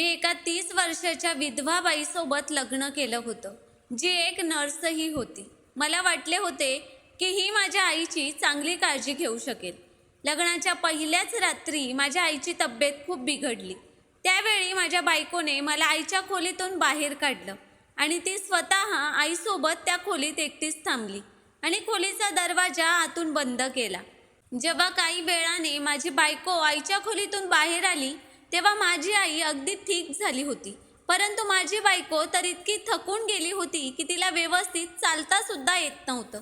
मी एका तीस वर्षाच्या विधवा बाईसोबत लग्न केलं होतं जी एक नर्सही होती. मला वाटले होते की ही माझ्या आईची चांगली काळजी घेऊ शकेल. लग्नाच्या पहिल्याच रात्री माझ्या आईची तब्येत खूप बिघडली. त्यावेळी माझ्या बायकोने मला आईच्या खोलीतून बाहेर काढलं आणि ती स्वतः आईसोबत त्या खोलीत एकटीच थांबली आणि खोलीचा दरवाजा आतून बंद केला. जेव्हा काही वेळाने माझी बायको आईच्या खोलीतून बाहेर आली तेव्हा माझी आई अगदी ठीक झाली होती. परंतु माझी बायको तर इतकी थकून गेली होती की तिला व्यवस्थित चालतासुद्धा येत नव्हतं.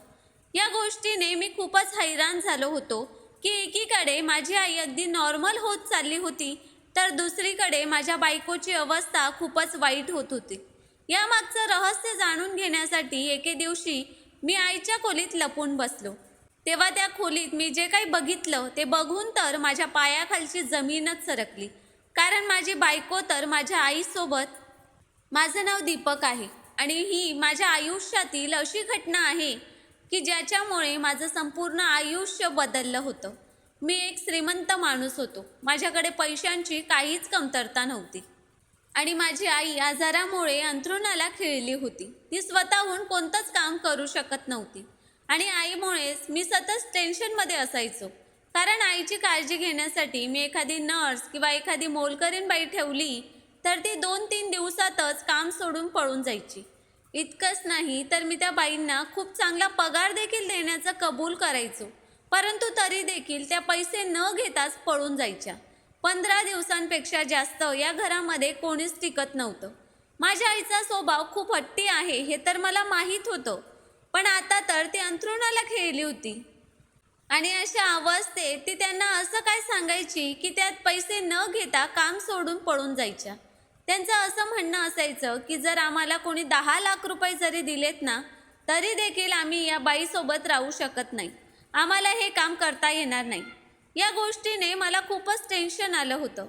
या गोष्टीने मी खूपच हैराण झालो होतो की एकीकडे माझी आई अगदी नॉर्मल होत चालली होती तर दुसरीकडे माझ्या बायकोची अवस्था खूपच वाईट होत होती. यामागचं रहस्य जाणून घेण्यासाठी एके दिवशी मी आईच्या खोलीत लपून बसलो. तेव्हा त्या खोलीत मी जे काही बघितलं ते बघून तर माझ्या पायाखालची जमीनच सरकली. कारण माझी बायको तर माझ्या आईसोबत माझं नाव दीपक आहे. आणि ही माझ्या आयुष्यातील अशी घटना आहे की ज्याच्यामुळे माझं संपूर्ण आयुष्य बदललं होतं. मी एक श्रीमंत माणूस होतो. माझ्याकडे पैशांची काहीच कमतरता नव्हती. आणि माझी आई आजारामुळे अंथरुणाला खिळली होती. ती स्वतःहून कोणतंच काम करू शकत नव्हती. आणि आईमुळेच मी सतत टेन्शनमध्ये असायचो. कारण आईची काळजी घेण्यासाठी मी एखादी नर्स किंवा एखादी मोलकरीण बाई ठेवली तर ती दोन तीन दिवसातच काम सोडून पळून जायची. इतकंच नाही तर मी त्या बाईंना खूप चांगला पगार देखील देण्याचं कबूल करायचो. परंतु तरी देखील त्या पैसे न घेताच पळून जायच्या. पंधरा दिवसांपेक्षा जास्त या घरामध्ये कोणीच टिकत नव्हतं. माझ्या आईचा स्वभाव खूप हट्टी आहे हे तर मला माहीत होतं. पण आता तर ती अंथरुणाला खेळली होती. आणि अशा अवस्थेत ती त्यांना असं काय सांगायची की त्यात पैसे न घेता काम सोडून पळून जायच्या? त्यांचं असं म्हणणं असायचं की जर आम्हाला कोणी दहा लाख रुपये जरी दिलेत ना तरी देखील आम्ही या बाईसोबत राहू शकत नाही. आम्हाला हे काम करता येणार नाही. या गोष्टीने मला खूपच टेन्शन आलं होतं.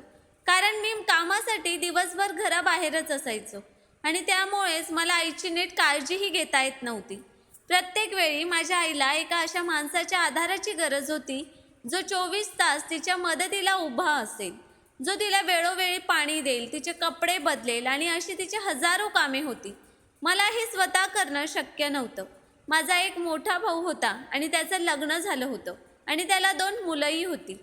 कारण मी कामासाठी दिवसभर घराबाहेरच असायचो आणि त्यामुळेच मला आईची नीट काळजीही घेता येत नव्हती. प्रत्येक वेळी माझ्या आईला एका अशा माणसाच्या आधाराची गरज होती जो चोवीस तास तिच्या मदतीला उभा असेल. जो तिला वेळोवेळी पाणी देईल तिचे कपडे बदलेल आणि अशी तिची हजारो कामे होती. मला हे स्वतः करणं शक्य नव्हतं. माझा एक मोठा भाऊ होता आणि त्याचं लग्न झालं होतं आणि त्याला दोन मुलंही होती.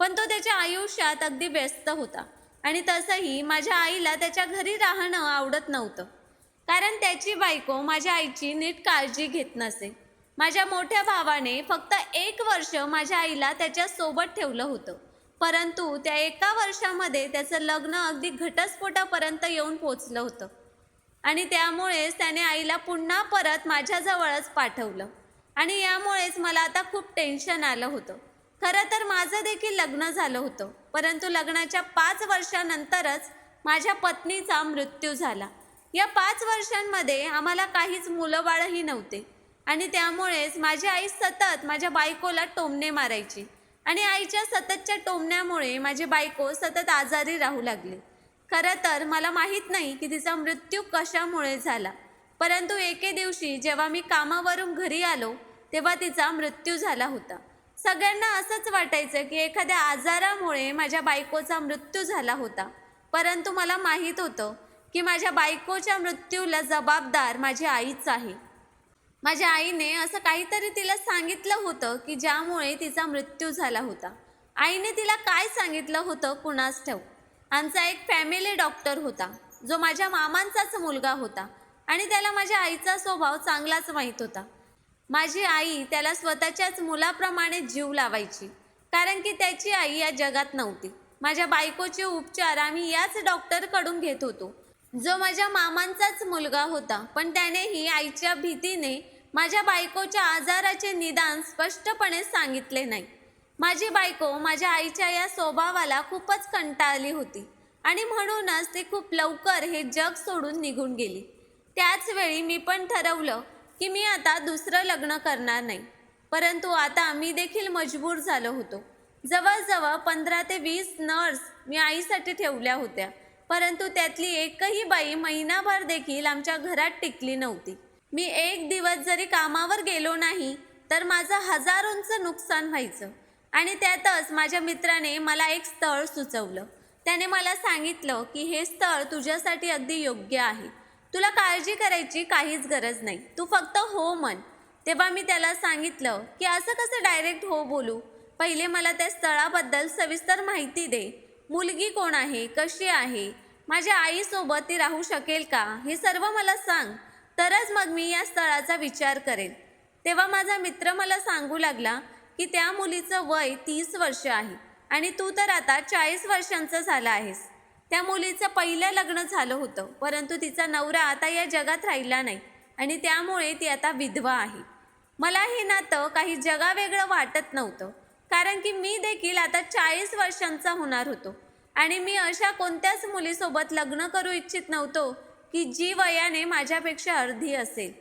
पण तो त्याच्या आयुष्यात अगदी व्यस्त होता आणि तसंही माझ्या आईला त्याच्या घरी राहणं आवडत नव्हतं. कारण त्याची बायको माझ्या आईची नीट काळजी घेत नसे. माझ्या मोठ्या भावाने फक्त एक वर्ष माझ्या आईला त्याच्या सोबत ठेवलं होतं. परंतु त्या एका वर्षामध्ये त्याचं लग्न अगदी घटस्फोटापर्यंत येऊन पोचलं होतं. आणि त्यामुळेच त्याने आईला पुन्हा परत माझ्याजवळच पाठवलं. आणि यामुळेच मला आता खूप टेन्शन आलं होतं. खरं तर माझं देखील लग्न झालं होतं. परंतु लग्नाच्या पाच वर्षानंतरच माझ्या पत्नीचा मृत्यू झाला. या पाच वर्षांमध्ये आम्हाला काहीच मुलं बाळही नव्हते. आणि त्यामुळेच माझी आई सतत माझ्या बायकोला टोमणे मारायची. आणि आईच्या सततच्या टोमण्यामुळे माझी बायको सतत आजारी राहू लागली. खरं तर मला माहीत नाही की तिचा मृत्यू कशामुळे झाला. परंतु एके दिवशी जेव्हा मी कामावरून घरी आलो तेव्हा तिचा मृत्यू झाला होता. सगळ्यांना असंच वाटायचं की एखाद्या आजारामुळे माझ्या बायकोचा मृत्यू झाला होता. परंतु मला माहीत होतं की माझ्या बायकोच्या मृत्यूला जबाबदार माझी आईच आहे. माझ्या आईने असं काहीतरी तिला सांगितलं होतं की ज्यामुळे तिचा मृत्यू झाला होता. आईने तिला काय सांगितलं होतं कुणास ठेव आमचा एक फॅमिली डॉक्टर होता. जो माझ्या मामांचाच मुलगा होता आणि त्याला माझ्या आईचा स्वभाव चांगलाच माहीत होता. माझी आई त्याला स्वतःच्याच मुलाप्रमाणे जीव लावायची कारण की त्याची आई या जगात नव्हती. माझ्या बायकोचे उपचार आम्ही याच डॉक्टरकडून घेत होतो. जो माझ्या मामांचाच मुलगा होता पण त्यानेही आईच्या भीतीने माझ्या बायकोच्या आजाराचे निदान स्पष्टपणे सांगितले नाही. माझी बायको माझ्या आईच्या या स्वभावाला खूपच कंटाळली होती आणि म्हणूनच ती खूप लवकर हे जग सोडून निघून गेली. त्याचवेळी मी पण ठरवलं की मी आता दुसरं लग्न करणार नाही. परंतु आता मी देखील मजबूर झालो होतो. जवळजवळ पंधरा ते वीस नर्स मी आईसाठी ठेवल्या होत्या. परंतु त्यातली एकही बाई महिनाभर देखील आमच्या घरात टिकली नव्हती. मी एक दिवस जरी कामावर गेलो नाही तर माझं हजारोंचं नुकसान व्हायचं आणि त्यातच माझ्या मित्राने मला एक स्थळ सुचवलं. त्याने मला सांगितलं की हे स्थळ तुझ्यासाठी अगदी योग्य आहे. तुला काळजी करायची काहीच गरज नाही. तू फक्त हो म्हण. तेव्हा मी त्याला सांगितलं की असं कसं डायरेक्ट हो बोलू? पहिले मला त्या स्थळाबद्दल सविस्तर माहिती दे. मुलगी कोण आहे? कशी आहे? माझ्या आईसोबत ती राहू शकेल का? हे सर्व मला सांग. तरच मग मी या स्थळाचा विचार करेल. तेव्हा माझा मित्र मला सांगू लागला की त्या मुलीचं वय तीस वर्ष आहे आणि तू तर आता चाळीस वर्षांचं झाला आहेस. त्या मुलीचं पहिलं लग्न झालं होतं परंतु तिचा नवरा आता या जगात राहिला नाही आणि त्यामुळे ती आता विधवा आहे. मला हे नातं काही जगावेगळं वाटत नव्हतं. कारण की मी देखील आता चाळीस वर्षांचा होणार होतो. आणि मी अशा कोणत्याच मुलीसोबत लग्न करू इच्छित नव्हतो की जी वयाने माझ्यापेक्षा अर्धी असेल.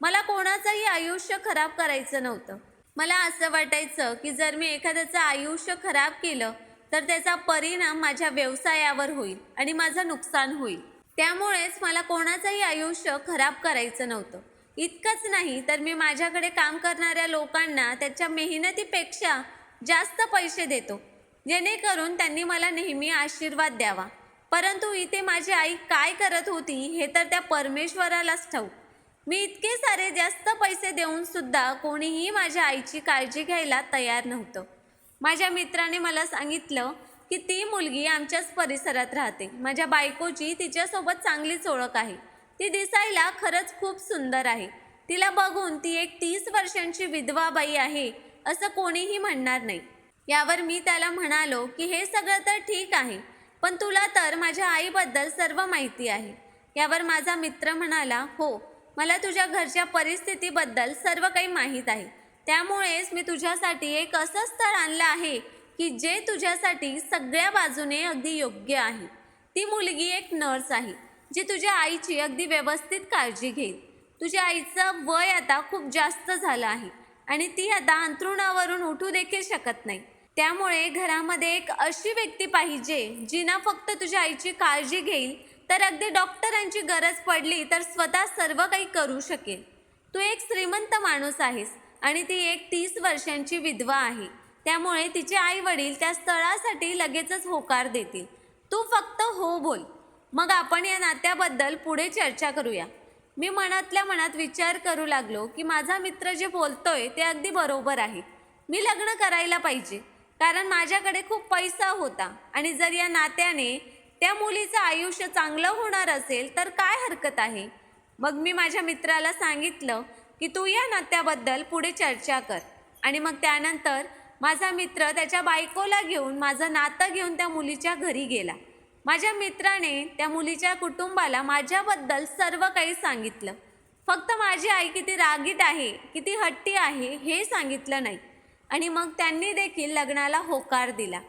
मला कोणाचंही आयुष्य खराब करायचं नव्हतं. मला असं वाटायचं की जर मी एखाद्याचं आयुष्य खराब केलं तर त्याचा परिणाम माझ्या व्यवसायावर होईल आणि माझं नुकसान होईल. त्यामुळेच मला कोणाचंही आयुष्य खराब करायचं नव्हतं. इतकंच नाही तर मी माझ्याकडे काम करणाऱ्या लोकांना त्याच्या मेहनतीपेक्षा जास्त पैसे देतो. जेणेकरून त्यांनी मला नेहमी आशीर्वाद द्यावा. परंतु इथे माझी आई काय करत होती हे तर त्या परमेश्वरालाच ठाऊ मी इतके सारे जास्त पैसे देऊन सुद्धा कोणीही माझ्या आईची काळजी घ्यायला तयार नव्हतं. माझ्या मित्राने मला सांगितलं की ती मुलगी आमच्याच परिसरात राहते. माझ्या बायकोची तिच्यासोबत चांगलीच ओळख आहे. ती दिसायला खरंच खूप सुंदर आहे. तिला बघून ती एक तीस वर्षांची विधवा बाई आहे. असं कोणीही म्हणणार नाही. यावर मी त्याला म्हणालो की हे सगळं तर ठीक आहे पण तुला तर माझ्या आईबद्दल सर्व माहिती आहे. यावर माझा मित्र म्हणाला हो मला तुझ्या घरच्या परिस्थितीबद्दल सर्व काही माहीत आहे. त्यामुळेच मी तुझ्यासाठी एक असं स्थळ आणलं आहे की जे तुझ्यासाठी सगळ्या बाजूने अगदी योग्य आहे. ती मुलगी एक नर्स आहे जी तुझ्या आईची अगदी व्यवस्थित काळजी घेईल. तुझ्या आईचं वय आता खूप जास्त झालं आहे. आणि ती आता अंथरुणावरून उठू देखील शकत नाही. त्यामुळे घरामध्ये एक अशी व्यक्ती पाहिजे जी ना फक्त तुझ्या आईची काळजी घेईल तर अगदी डॉक्टरांची गरज पडली तर स्वतः सर्व काही करू शकेल. तू एक श्रीमंत माणूस आहेस आणि ती एक तीस वर्षांची विधवा आहे. त्यामुळे तिचे आई वडील त्या स्थळासाठी लगेचच होकार देतील. तू फक्त हो बोल. मग आपण या नात्याबद्दल पुढे चर्चा करूया. मी मनातल्या मनात विचार करू लागलो की माझा मित्र जे बोलतोय ते अगदी बरोबर आहे. मी लग्न करायला पाहिजे कारण माझ्याकडे खूप पैसा होता आणि जर या नात्याने त्या मुलीचं आयुष्य चांगलं होणार असेल तर काय हरकत आहे? मग मी माझ्या मित्राला सांगितलं की तू या नात्याबद्दल पुढे चर्चा कर आणि मग त्यानंतर माझा मित्र त्याच्या बायकोला घेऊन माझं नातं घेऊन त्या मुलीच्या घरी गेला. माझ्या मित्राने त्या मुलीच्या कुटुंबाला माझ्याबद्दल सर्व काही सांगितलं. फक्त माझी आई किती रागीट आहे किती हट्टी आहे हे सांगितलं नाही. आणि मग त्यांनी देखील लग्नाला होकार दिला.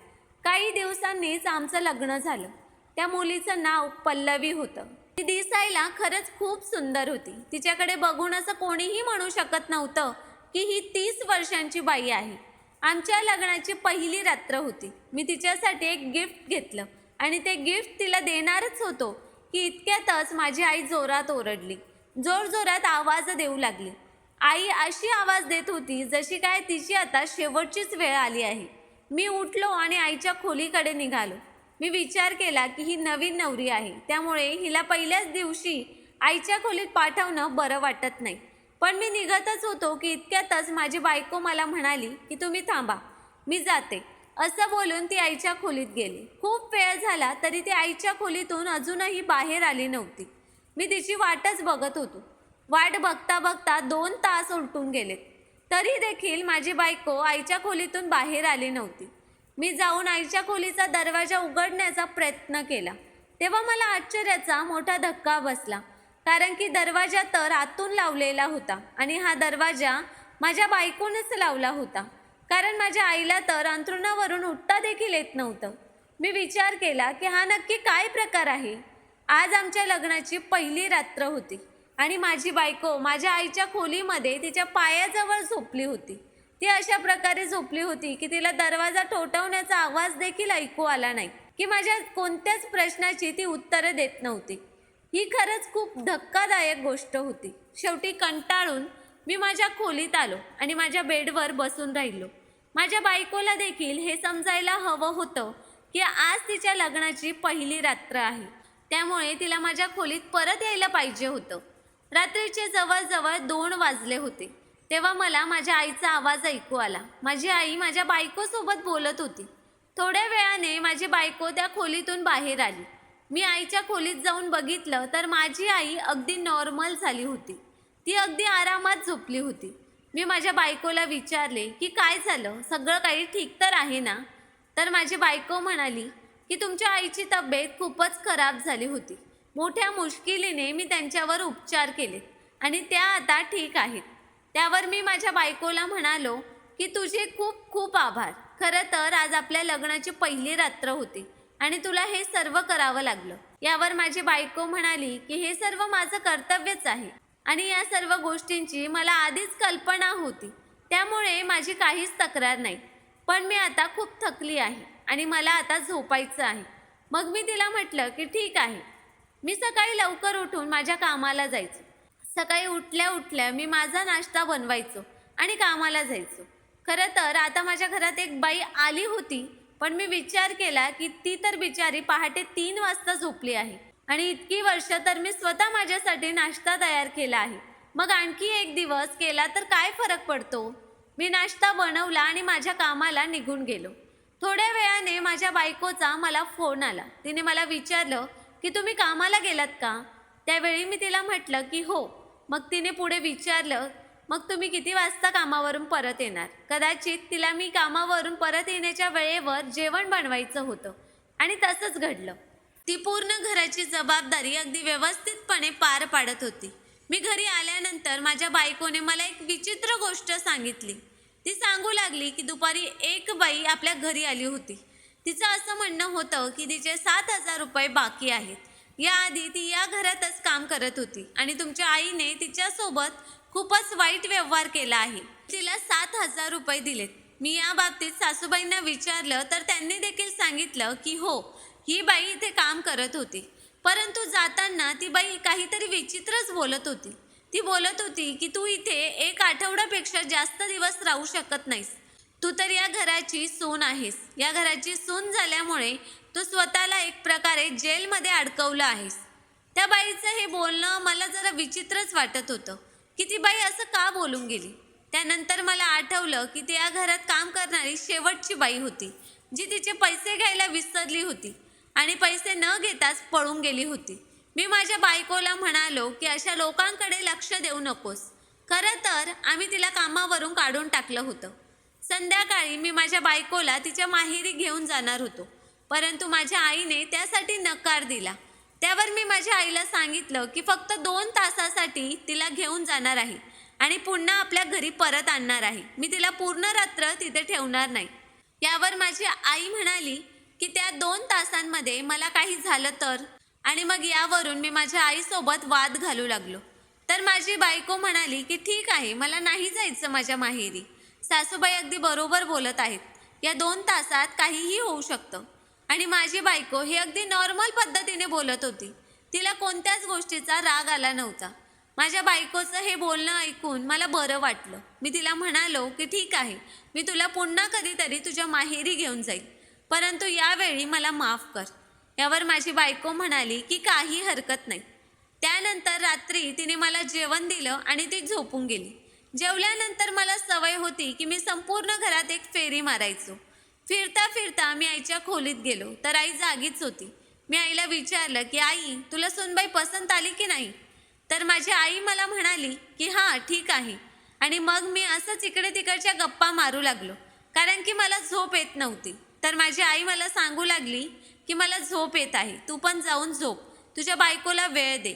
काही दिवसांनीच आमचं लग्न झालं. त्या मुलीचं नाव पल्लवी होतं. ती दिसायला खरंच खूप सुंदर होती. तिच्याकडे बघून असं कोणीही म्हणू शकत नव्हतं की ही तीस वर्षांची बाई आहे. आमच्या लग्नाची पहिली रात्र होती. मी तिच्यासाठी एक गिफ्ट घेतलं. आणि ते गिफ्ट तिला देणारच होतो. की इतक्यातच माझी आई जोरात ओरडली. जोरजोरात आवाज देऊ लागली. आई अशी आवाज देत होती जशी काय तिची आता शेवटचीच वेळ आली आहे. मी उठलो आणि आईच्या खोलीकडे निघालो. मी विचार केला की ही नवीन नवरी आहे. त्यामुळे हिला पहिल्याच दिवशी आईच्या खोलीत पाठवणं बरं वाटत नाही. पण मी निघतच होतो की इतक्यातच माझी बायको मला म्हणाली की तुम्ही थांबा मी जाते. असं बोलून ती आईच्या खोलीत गेली. खूप वेळ झाला तरी ती आईच्या खोलीतून अजूनही बाहेर आली नव्हती. मी तिची वाटच बघत होतो. वाट बघता बघता दोन तास उलटून गेलेत तरी देखील माझी बायको आईच्या खोलीतून बाहेर आली नव्हती. मी जाऊन आईच्या खोलीचा दरवाजा उघडण्याचा प्रयत्न केला. तेव्हा मला आश्चर्याचा मोठा धक्का बसला. कारण की दरवाजा तर आतून लावलेला होता आणि हा दरवाजा माझ्या बायकोनेच लावला होता. कारण माझ्या आईला तर अंथरुणावरून उठता देखील येत नव्हतं. मी विचार केला की हा नक्की काय प्रकार आहे? आज आमच्या लग्नाची पहिली रात्र होती आणि माझी बायको माझ्या आईच्या खोलीमध्ये तिच्या पायाजवळ झोपली होती. ती अशा प्रकारे झोपली होती की तिला दरवाजा ठोठवण्याचा आवाज देखील ऐकू आला नाही की माझ्या कोणत्याच प्रश्नाची ती उत्तरं देत नव्हती. ही खरंच खूप धक्कादायक गोष्ट होती. शेवटी कंटाळून मी माझ्या खोलीत आलो आणि माझ्या बेडवर बसून राहिलो. माझ्या बायकोला देखील हे समजायला हवं होतं की आज तिच्या लग्नाची पहिली रात्र आहे. त्यामुळे तिला माझ्या खोलीत परत यायला पाहिजे होतं. रात्रीचे जवळजवळ दोन वाजले होते. तेव्हा मला माझ्या आईचा आवाज ऐकू आला. माझी आई माझ्या बायकोसोबत बोलत होती. थोड्या वेळाने माझी बायको त्या खोलीतून बाहेर आली. मी आईच्या खोलीत जाऊन बघितलं तर माझी आई अगदी नॉर्मल झाली होती. ती अगदी आरामात झोपली होती. मी माझ्या बायकोला विचारले की काय झालं? सगळं काही ठीक तर आहे ना? तर माझी बायको म्हणाली की तुमच्या आईची तब्येत खूपच खराब झाली होती. मोठ्या मुश्किलीने मी त्यांच्यावर उपचार केले आणि त्या आता ठीक आहेत. त्यावर मी माझ्या बायकोला म्हणालो की तुझे खूप खूप आभार. खरं तर आज आपल्या लग्नाची पहिली रात्र होती आणि तुला हे सर्व करावं लागलं. यावर माझी बायको म्हणाली की हे सर्व माझं कर्तव्यच आहे. आणि या सर्व गोष्टींची मला आधीच कल्पना होती. त्यामुळे माझी काहीच तक्रार नाही. पण मी आता खूप थकली आहे आणि मला आता झोपायचं आहे. मग मी तिला म्हटलं की ठीक आहे. मी सकाळी लवकर उठून माझ्या कामाला जायचो. सकाळी उठल्या उठल्या मी माझा नाश्ता बनवायचो आणि कामाला जायचो. खरं तर आता माझ्या घरात एक बाई आली होती पण मी विचार केला की ती तर बिचारी पहाटे तीन वाजता झोपली आहे. आणि इतकी वर्ष तर मी स्वतः माझ्यासाठी नाश्ता तयार केला आहे. मग आणखी एक दिवस केला तर काय फरक पडतो? मी नाश्ता बनवला आणि माझ्या कामाला निघून गेलो. थोड्या वेळाने माझ्या बायकोचा मला फोन आला. तिने मला विचारलं की तुम्ही कामाला गेलात का? त्यावेळी मी तिला म्हटलं की हो. मग तिने पुढे विचारलं मग तुम्ही किती वाजता कामावरून परत येणार? कदाचित तिला मी कामावरून परत येण्याच्या वेळेवर जेवण बनवायचं होतं आणि तसंच घडलं. ती पूर्ण घराची जबाबदारी अगदी व्यवस्थितपणे पार पाडत होती. मी घरी आल्यानंतर माझ्या बायकोने मला एक विचित्र गोष्ट सांगितली. ती सांगू लागली की दुपारी एक बाई आपल्या घरी आली होती. तिचं असं म्हणणं होतं की तिचे सात हजार रुपये बाकी आहेत. याआधी ती या घरातच काम करत होती आणि तुमच्या आईने तिच्यासोबत खूपच वाईट व्यवहार केला आहे. तिला सात हजार रुपये दिलेत. मी या बाबतीत सासूबाईंना विचारलं तर त्यांनी देखील सांगितलं की हो ही बाई इथे काम करत होती. परंतु जाताना ती बाई काहीतरी विचित्रच बोलत होती. ती बोलत होती की तू इथे एक आठवड्यापेक्षा जास्त दिवस राहू शकत नाहीस. तू तर या घराची सून आहेस. या घराची सून झाल्यामुळे तू स्वतःला एक प्रकारे जेलमध्ये अडकवलं आहेस. त्या बाईचं हे बोलणं मला जरा विचित्रच वाटत होतं. की ती बाई असं का बोलून गेली? त्यानंतर मला आठवलं की ती या घरात काम करणारी शेवटची बाई होती जी तिचे पैसे घ्यायला विसरली होती. आणि पैसे न घेताच पळून गेली होती. मी माझ्या बायकोला म्हणालो की अशा लोकांकडे लक्ष देऊ नकोस. खरं तर आम्ही तिला कामावरून काढून टाकलं होतं. संध्याकाळी मी माझ्या बायकोला तिच्या माहेरी घेऊन जाणार होतो. परंतु माझ्या आईने त्यासाठी नकार दिला. त्यावर मी माझ्या आईला सांगितलं की फक्त दोन तासासाठी तिला घेऊन जाणार आहे आणि पुन्हा आपल्या घरी परत आणणार आहे. मी तिला पूर्ण रात्र तिथे ठेवणार नाही. यावर माझी आई म्हणाली की त्या दोन तासांमध्ये मला काही झालं तर? आणि मग यावरून मी माझ्या आईसोबत वाद घालू लागलो. तर माझी बायको म्हणाली की ठीक आहे मला नाही जायचं माझ्या माहेरी. सासूबाई अगदी बरोबर बोलत आहेत. या दोन तासात काहीही होऊ शकतं. आणि माझी बायको ही अगदी नॉर्मल पद्धतीने बोलत होती. तिला कोणत्याच गोष्टीचा राग आला नव्हता. माझ्या बायकोचं हे बोलणं ऐकून मला बरं वाटलं. मी तिला म्हणालो की ठीक आहे मी तुला पुन्हा कधीतरी तुझ्या माहेरी घेऊन जाईल. परंतु यावेळी मला माफ कर. यावर माझी बायको म्हणाली की काही हरकत नाही. त्यानंतर रात्री तिने मला जेवण दिलं आणि ती झोपून गेली. जेवल्यानंतर मला सवय होती की मी संपूर्ण घरात एक फेरी मारायचो. फिरता फिरता मी आईच्या खोलीत गेलो तर आई जागीच होती. मी आईला विचारलं की आई तुला सुनबाई पसंत आली की नाही? तर माझी आई मला म्हणाली की हां ठीक आहे. आणि मग मी असंच इकडे तिकडच्या गप्पा मारू लागलो कारण की मला झोप येत नव्हती. तर माझी आई मला सांगू लागली की मला झोप येत आहे. तू पण जाऊन झोप. तुझ्या बायकोला वेळ दे.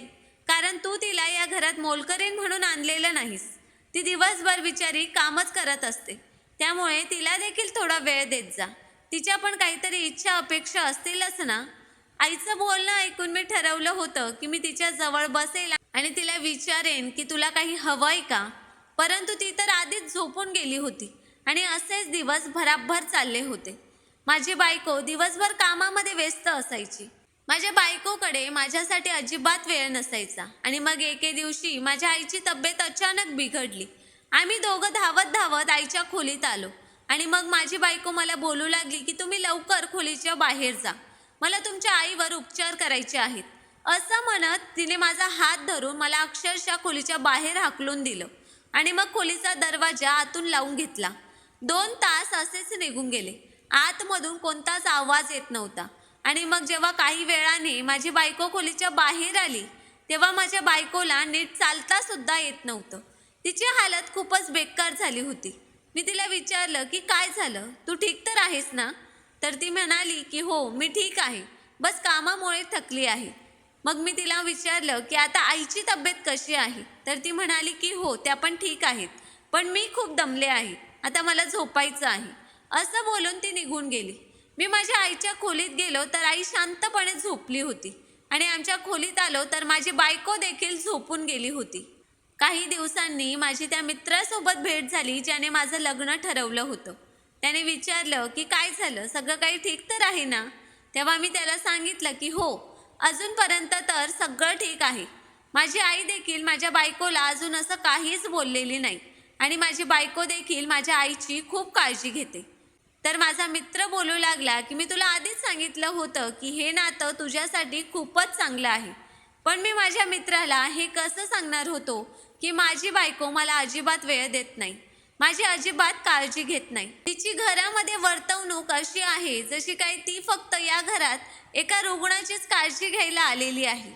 कारण तू तिला या घरात मोलकरीण म्हणून आणलेलं नाहीस. ती दिवसभर बिचारी कामच करत असते. त्यामुळे तिला देखील थोडा वेळ देत जा. तिच्या पण काहीतरी इच्छा अपेक्षा असतीलच ना? आईचं बोलणं ऐकून मी ठरवलं होतं की मी तिच्या जवळ बसेल आणि तिला विचारेन की तुला काही हवंय का? परंतु ती तर आधीच झोपून गेली होती आणि असेच दिवस भराभर चालले होते. माझी बायको दिवसभर कामामध्ये व्यस्त असायची. माझ्या बायकोकडे माझ्यासाठी अजिबात वेळ नसायचा. आणि मग एके दिवशी माझ्या आईची तब्येत अचानक बिघडली. आम्ही दोघं धावत धावत आईच्या खोलीत आलो. आणि मग माझी बायको मला बोलू लागली की तुम्ही लवकर खोलीच्या बाहेर जा. मला तुमच्या आईवर उपचार करायचे आहेत. असं म्हणत तिने माझा हात धरून मला अक्षरशः खोलीच्या बाहेर हाकलून दिलं. आणि मग खोलीचा दरवाजा आतून लावून घेतला. दोन तास असेच निघून गेले. आतमधून कोणताच आवाज येत नव्हता. आणि मग जेव्हा काही वेळाने माझी बायको खोलीच्या बाहेर आली तेव्हा माझ्या बायकोला नीट चालता सुद्धा येत नव्हतं. तिची हालत खूपच बेकार झाली होती. मी तिला विचारलं की काय झालं? तू ठीक तर आहेस ना? तर ती म्हणाली की हो मी ठीक आहे. बस कामामुळे थकली आहे. मग मी तिला विचारलं की आता आईची तब्येत कशी आहे? तर ती म्हणाली की हो त्या पण ठीक आहेत. पण मी खूप दमले आहे. आता मला झोपायचं आहे. असं बोलून ती निघून गेली. मी माझ्या आईच्या खोलीत गेलो तर आई शांतपणे झोपली होती. आणि आमच्या खोलीत आलो तर माझी बायको देखील झोपून गेली होती. काही दिवसांनी माझी त्या मित्रासोबत भेट झाली ज्याने माझं लग्न ठरवलं होतं. त्याने विचारलं की काय झालं? सगळं काही ठीक तर आहे ना? तेव्हा मी त्याला सांगितलं की हो अजूनपर्यंत तर सगळं ठीक आहे. माझी आई देखील माझ्या बायकोला अजून असं काहीच बोललेली नाही. आणि माझी बायको देखील माझ्या आईची खूप काळजी घेते. तर माझा मित्र बोलू लागला की मी तुला आधीच सांगितलं होतं की हे नातं तुझ्यासाठी खूपच चांगलं आहे. पण मी माझ्या मित्राला हे कसं सांगणार होतो की माझी बायको मला अजिबात वेळ देत नाही. माझी अजिबात काळजी घेत नाही. तिची घरामध्ये वर्तवणूक अशी आहे जशी काही ती फक्त या घरात एका रुग्णाचीच काळजी घ्यायला आलेली आहे.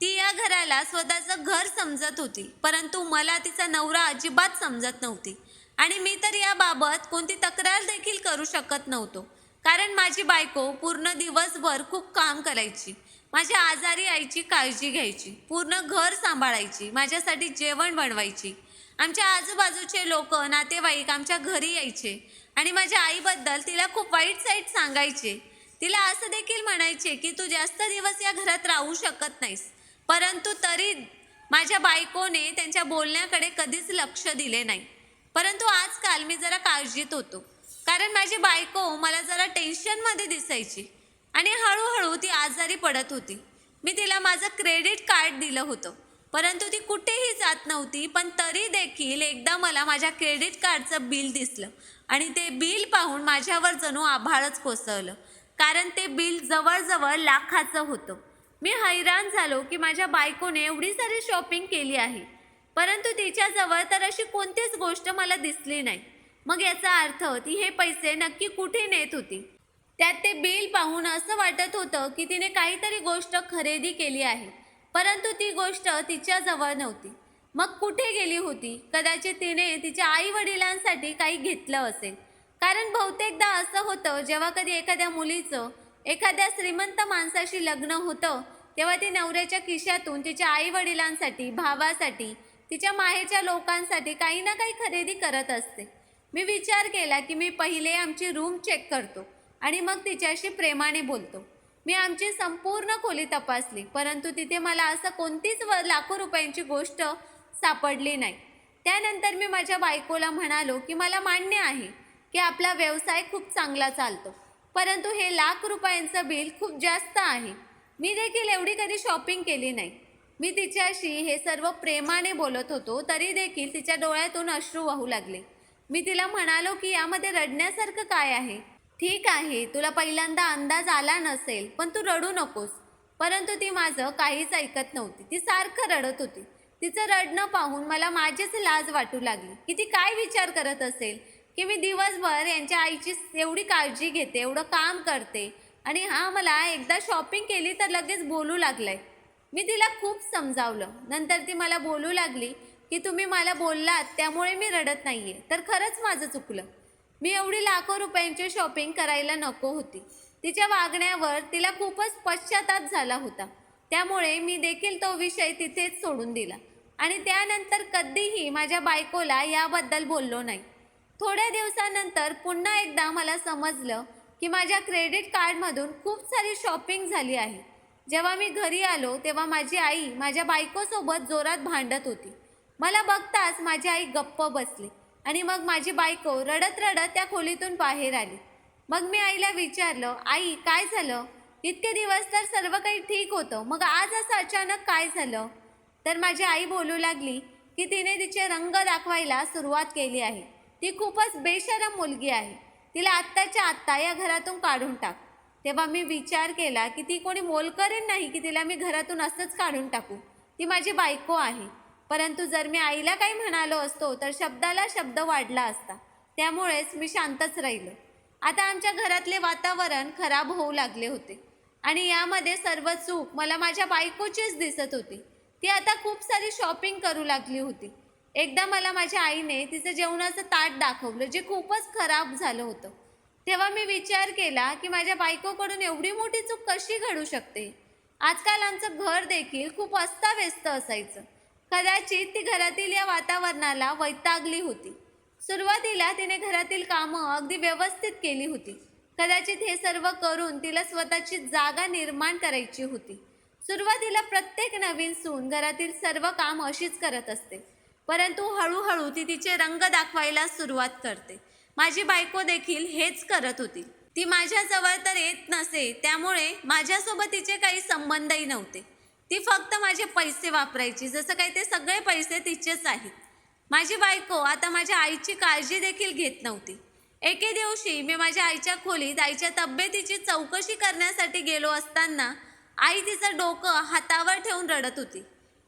ती या घराला स्वतःचं घर समजत होती परंतु मला तिचा नवरा अजिबात समजत नव्हती. आणि मी तर याबाबत कोणती तक्रार देखील करू शकत नव्हतो. कारण माझी बायको पूर्ण दिवसभर खूप काम करायची. माझ्या आजारी आईची काळजी घ्यायची. पूर्ण घर सांभाळायची. माझ्यासाठी जेवण बनवायची. आमच्या आजूबाजूचे लोक नातेवाईक आमच्या घरी यायचे. आणि माझ्या आईबद्दल तिला खूप वाईट साईट सांगायचे. तिला असं देखील म्हणायचे की तू जास्त दिवस या घरात राहू शकत नाहीस. परंतु तरी माझ्या बायकोने त्यांच्या बोलण्याकडे कधीच लक्ष दिले नाही. परंतु आजकाल मी जरा काळजीत होतो. कारण माझी बायको मला जरा टेन्शनमध्ये दिसायची आणि हळूहळू ती आजारी पडत होती. मी तिला माझं क्रेडिट कार्ड दिलं होतं. परंतु ती कुठेही जात नव्हती पण तरी देखील एकदा मला माझ्या क्रेडिट कार्डचं बिल दिसलं आणि ते बिल पाहून माझ्यावर जणू आभाळच कोसळलं. कारण ते बिल जवळजवळ लाखाचं होतं. मी हैराण झालो की माझ्या बायकोने एवढी सारी शॉपिंग केली आहे. परंतु तिच्याजवळ तर अशी कोणतीच गोष्ट मला दिसली नाही. मग याचा अर्थ ती हे पैसे नक्की कुठे नेत होती? त्यात ते बिल पाहून असं वाटत होतं की तिने काहीतरी गोष्ट खरेदी केली आहे. परंतु ती गोष्ट तिच्याजवळ नव्हती. मग कुठे गेली होती? कदाचित तिने तिच्या आई वडिलांसाठी काही घेतलं असेल. कारण बहुतेकदा असं होतं जेव्हा कधी एखाद्या मुलीचं एखाद्या श्रीमंत माणसाशी लग्न होतं तेव्हा ती नवऱ्याच्या खिशातून तिच्या आई वडिलांसाठी भावासाठी तिच्या माहेरच्या लोकांसाठी काही ना काही खरेदी करत असते. मी विचार केला की मी पहिले आमची रूम चेक करतो आणि मग तिच्याशी प्रेमाने बोलतो. मी आमची संपूर्ण खोली तपासली परंतु तिथे मला असं कोणतीच व लाखो रुपयांची गोष्ट सापडली नाही. त्यानंतर मी माझ्या बायकोला म्हणालो की मला मान्य आहे की आपला व्यवसाय खूप चांगला चालतो परंतु हे लाख रुपयांचं बिल खूप जास्त आहे. मी देखील एवढी कधी शॉपिंग केली नाही. मी तिच्याशी हे सर्व प्रेमाने बोलत होतो तरी देखील तिच्या डोळ्यातून अश्रू वाहू लागले. मी तिला म्हणालो की यामध्ये रडण्यासारखं काय आहे? ठीक आहे तुला पहिल्यांदा अंदाज आला नसेल पण तू रडू नकोस. परंतु ती माझं काहीच ऐकत नव्हती. ती सारखं रडत होती. तिचं रडणं पाहून मला माझीच लाज वाटू लागली की ती काय विचार करत असेल? की मी दिवसभर यांच्या आईची एवढी काळजी घेते एवढं काम करते आणि हा मला एकदा शॉपिंग केली तर लगेच बोलू लागलाय. मी तिला खूप समजावलं. नंतर ती मला बोलू लागली की तुम्ही मला बोललात त्यामुळे मी रडत नाही आहे तर खरंच माझं चुकलं. मी एवढी लाखो रुपयांची शॉपिंग करायला नको होती. तिच्या वागण्यावर तिला खूपच पश्चाताप झाला होता. त्यामुळे मी देखील तो विषय तिथेच सोडून दिला. आणि त्यानंतर कधीही माझ्या बायकोला याबद्दल बोललो नाही. थोड्या दिवसानंतर पुन्हा एकदा मला समजलं की माझ्या क्रेडिट कार्डमधून खूप सारी शॉपिंग झाली आहे. जेव्हा मी घरी आलो तेव्हा माझी आई माझ्या बायकोसोबत जोरात भांडत होती. मला बघताच माझी आई गप्प बसली आणि मग माझी बायको रडत रडत त्या खोलीतून बाहेर आली. मग मी आईला विचारलं आई काय झालं? इतके दिवस तर सर्व काही ठीक होतं मग आज असं अचानक काय झालं? तर माझी आई बोलू लागली की तिने तिचे रंग दाखवायला सुरुवात केली आहे. ती खूपच बेशरम मुलगी आहे. तिला आत्ताच्या आत्ता या घरातून काढून टाक. तेव्हा मी विचार केला की ती कोणी मोल करेन नाही की तिला मी घरातून असंच काढून टाकू. ती माझी बायको आहे. परंतु जर मी आईला काही म्हणालो असतो तर शब्दाला शब्द वाढला असता. त्यामुळेच मी शांतच राहिलो. आता आमच्या घरातले वातावरण खराब होऊ लागले होते. आणि यामध्ये सर्व चूक मला माझ्या बायकोचीच दिसत होती. ती आता खूप सारी शॉपिंग करू लागली होती. एकदा मला माझ्या आईने तिचं जेवणाचं ताट दाखवलं जे खूपच खराब झालं होतं. तेव्हा मी विचार केला की माझ्या बायकोकडून एवढी मोठी चूक कशी घडू शकते? आजकाल आमचं घर देखील खूप अस्ताव्यस्त असायचं. कदाचित ती घरातील या वातावरणाला वैतागली होती. सुरुवातीला तिने घरातील कामं अगदी व्यवस्थित केली होती. कदाचित हे सर्व करून तिला स्वतःची जागा निर्माण करायची होती. सुरुवातीला प्रत्येक नवीन सून घरातील सर्व काम अशीच करत असते. परंतु हळूहळू ती तिचे रंग दाखवायला सुरुवात करते. माझी बायको देखील हेच करत होती. ती माझ्याजवळ तर येत नसे त्यामुळे माझ्यासोबत तिचे काही संबंधही नव्हते. ती फक्त माझे पैसे वापरायची जसं काही ते सगळे पैसे तिचेच आहेत. माझी बायको आता माझ्या आईची काळजी देखील घेत नव्हती. एके दिवशी मी माझ्या आईच्या खोलीत आईच्या तब्येतीची चौकशी करण्यासाठी गेलो असताना आई तिचं डोकं हातावर ठेवून रडत होती.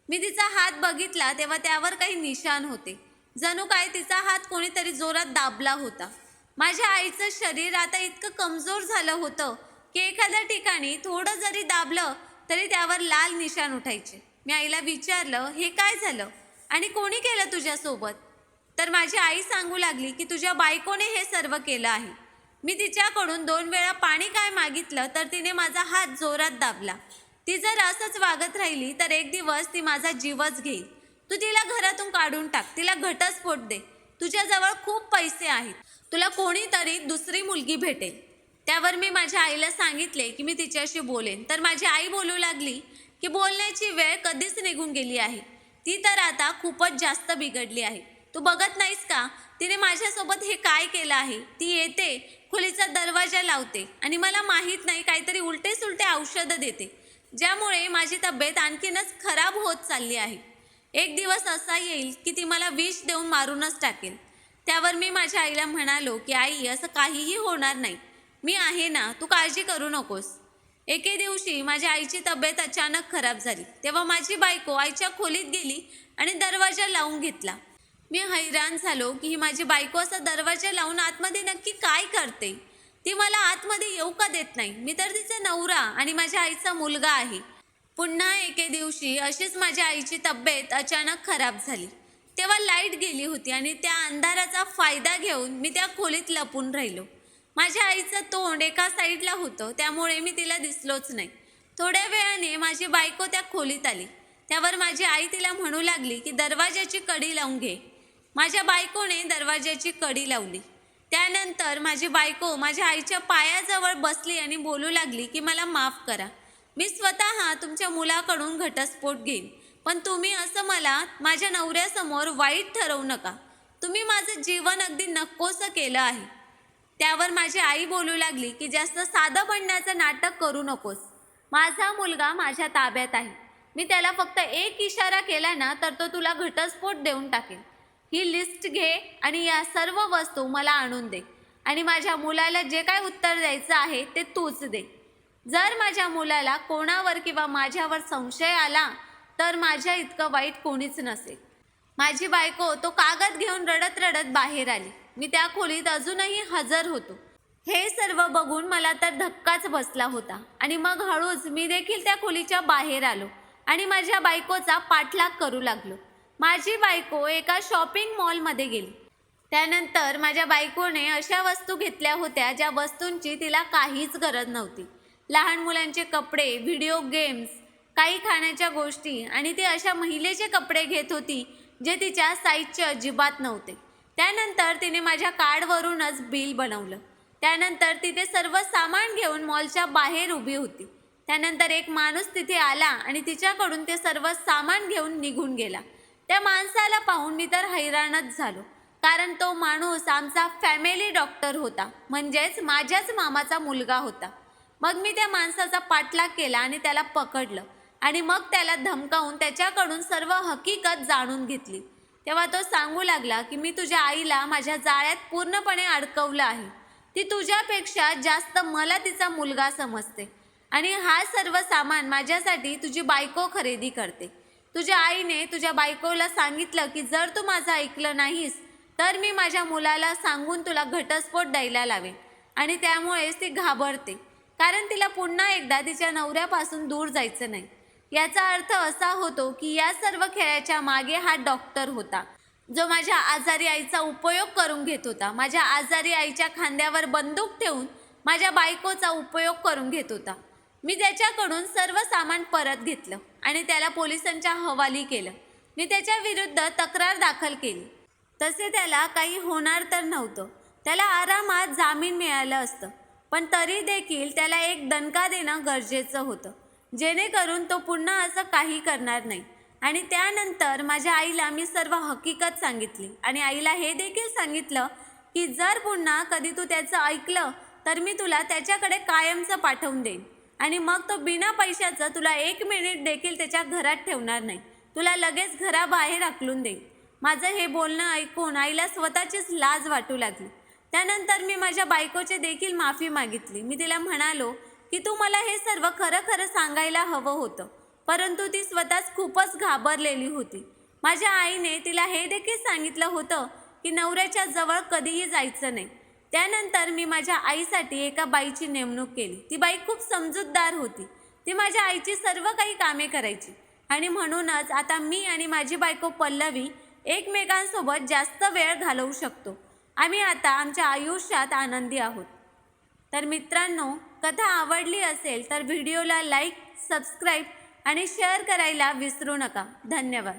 मी तिचा हात बघितला तेव्हा त्यावर काही निशाण होते. जणू काय तिचा हात कोणीतरी जोरात दाबला होता. माझ्या आईचं शरीर आता इतकं कमजोर झालं होतं की एखाद्या ठिकाणी थोडं जरी दाबलं तरी त्यावर लाल निशाण उठायचे. मी आईला विचारलं हे काय झालं? आणि कोणी केलं तुझ्यासोबत? तर माझी आई सांगू लागली की तुझ्या बायकोने हे सर्व केलं आहे. मी तिच्याकडून दोन वेळा पाणी काय मागितलं तर तिने माझा हात जोरात दाबला. ती जर असंच वागत राहिली तर एक दिवस ती माझा जीवच घेईल. तू तिला घरातून काढून टाक. तिला घटस्फोट दे. तुझ्याजवळ खूप पैसे आहेत. तुला कोणीतरी दुसरी मुलगी भेटेल. त्यावर मी माझ्या आईला सांगितले की मी तिच्याशी बोलेन. तर माझी आई बोलू लागली की बोलण्याची वेळ कधीच निघून गेली आहे. ती तर आता खूपच जास्त बिघडली आहे. तू बघत नाहीस का? तिने माझ्यासोबत हे काय केलं आहे? ती येते खोलीचा दरवाजा लावते आणि मला माहीत नाही काहीतरी उलटे सुलटे औषधं देते. ज्यामुळे माझी तब्येत आणखीनच खराब होत चालली आहे. एक दिवस असा येईल की ती मला विष देऊन मारूनच टाकेल. त्यावर मी माझ्या आईला म्हणालो की आई असं काहीही होणार नाही. मी आहे ना तू काळजी करू नकोस. एके दिवशी माझ्या आईची तब्येत अचानक खराब झाली. तेव्हा माझी बायको आईच्या खोलीत गेली आणि दरवाजा लावून घेतला. मी हैराण झालो की ही माझी बायको असा दरवाजा लावून आतमध्ये नक्की काय करते? ती मला आतमध्ये येऊ का देत नाही? मी तर तिचा नवरा आणि माझ्या आईचा मुलगा आहे. पुन्हा एके दिवशी अशीच माझ्या आईची तब्येत अचानक खराब झाली. तेव्हा लाइट गेली होती आणि त्या अंधाराचा फायदा घेऊन मी त्या खोलीत लपून राहिलो. माझ्या आईचं तोंड एका साईडला होतं त्यामुळे मी तिला दिसलोच नाही. थोड्या वेळाने माझी बायको त्या खोलीत आली. त्यावर माझी आई तिला म्हणू लागली की दरवाजाची कडी लावून घे. माझ्या बायकोने दरवाजाची कडी लावली. त्यानंतर माझी बायको माझ्या आईच्या पायाजवळ बसली आणि बोलू लागली की मला माफ करा. मी स्वतः तुमच्या मुलाकडून घटस्फोट घेईन. पण तुम्ही असं मला माझ्या नवऱ्यासमोर वाईट ठरवू नका. तुम्ही माझं जीवन अगदी नकोसं केलं आहे. त्यावर माझी आई बोलू लागली की जास्त साधं बनण्याचं नाटक करू नकोस. माझा मुलगा माझ्या ताब्यात आहे. मी त्याला फक्त एक इशारा केला ना तर तो तुला घटस्फोट देऊन टाकेल. ही लिस्ट घे आणि या सर्व वस्तू मला आणून दे. आणि माझ्या मुलाला जे काय उत्तर द्यायचं आहे ते तूच दे. जर माझ्या मुलाला कोणावर किंवा माझ्यावर संशय आला तर माझ्या इतकं वाईट कोणीच नसेल. माझी बायको तो कागद घेऊन रडत रडत बाहेर आली. मी त्या खोलीत अजूनही हजर होतो. हे सर्व बघून मला तर धक्काच बसला होता आणि मग हळूच मी देखील त्या खोलीच्या बाहेर आलो आणि माझ्या बायकोचा पाठलाग करू लागलो. माझी बायको एका शॉपिंग मॉलमध्ये गेली. त्यानंतर माझ्या बायकोने अशा वस्तू घेतल्या होत्या ज्या वस्तूंची तिला काहीच गरज नव्हती. लहान मुलांचे कपडे व्हिडिओ गेम्स काही खाण्याच्या गोष्टी आणि ती अशा महिलेचे कपडे घेत होती जे तिच्या साईजचे अजिबात नव्हते. त्यानंतर तिने माझ्या कार्डवरूनच बिल बनवलं. त्यानंतर तिथे सर्व सामान घेऊन मॉलच्या बाहेर उभी होती. त्यानंतर एक माणूस तिथे आला आणि तिच्याकडून ते सर्व सामान घेऊन निघून गेला. त्या माणसाला पाहून मी तर हैराणच झालो कारण तो माणूस आमचा फॅमिली डॉक्टर होता म्हणजेच माझ्याच मामाचा मुलगा होता. मग मी त्या माणसाचा पाठलाग केला आणि त्याला पकडलं. आणि मग त्याला धमकावून त्याच्याकडून सर्व हकीकत जाणून घेतली. तेव्हा तो सांगू लागला की मी तुझ्या आईला माझ्या जाळ्यात पूर्णपणे अडकवलं आहे. ती तुझ्यापेक्षा जास्त मला तिचा मुलगा समजते. आणि हा सर्व सामान माझ्यासाठी तुझी बायको खरेदी करते. तुझ्या आईने तुझ्या बायकोला सांगितलं की जर तू माझं ऐकलं नाहीस तर मी माझ्या मुलाला सांगून तुला घटस्फोट द्यायला लावेन. आणि त्यामुळेच ती घाबरते. कारण तिला पुन्हा एकदा तिच्या नवऱ्यापासून दूर जायचं नाही. याचा अर्थ असा होतो की या सर्व खेळाच्या मागे हा डॉक्टर होता जो माझ्या आजारी आईचा उपयोग करून घेत होता. माझ्या आजारी आईच्या खांद्यावर बंदूक ठेवून माझ्या बायकोचा उपयोग करून घेत होता. मी त्याच्याकडून सर्व सामान परत घेतलं आणि त्याला पोलिसांच्या हवाली केलं. मी त्याच्या विरुद्ध तक्रार दाखल केली. तसे त्याला काही होणार तर नव्हतं. त्याला आरामात जामीन मिळालं असतं. पण तरी देखील त्याला एक दणका देणं गरजेचं होतं. जेणेकरून तो पुन्हा असं काही करणार नाही. आणि त्यानंतर माझ्या आईला मी सर्व हकीकत सांगितली. आणि आईला हे देखील सांगितलं की जर पुन्हा कधी तू त्याचं ऐकलं तर मी तुला त्याच्याकडे कायमचं पाठवून देईन. आणि मग तो बिना पैशाचं तुला एक मिनिट देखील त्याच्या घरात ठेवणार नाही. तुला लगेच घराबाहेर हाकलून देईल माझं हे बोलणं ऐकून आईला स्वतःचीच लाज वाटू लागली. त्यानंतर मी माझ्या बायकोचे देखील माफी मागितली. मी तिला म्हणालो की तू मला हे सर्व खरं खरं सांगायला हवं होतं परंतु ती स्वतःच खूपच घाबरलेली होती. माझ्या आईने तिला हे देखील सांगितलं होतं की नवऱ्याच्या जवळ कधीही जायचं नाही. त्यानंतर मी माझ्या आईसाठी एका बाईची नेमणूक केली. ती बाई खूप समजूतदार होती. ती माझ्या आईची सर्व काही कामे करायची आणि म्हणूनच आता मी आणि माझी बायको पल्लवी एकमेकांसोबत जास्त वेळ घालवू शकतो. आम्ही आता आमच्या आयुष्यात आनंदी आहोत. तर मित्रांनो कथा आवडली असेल तर व्हिडिओला लाईक सबस्क्राईब आणि शेअर करायला विसरू नका. धन्यवाद.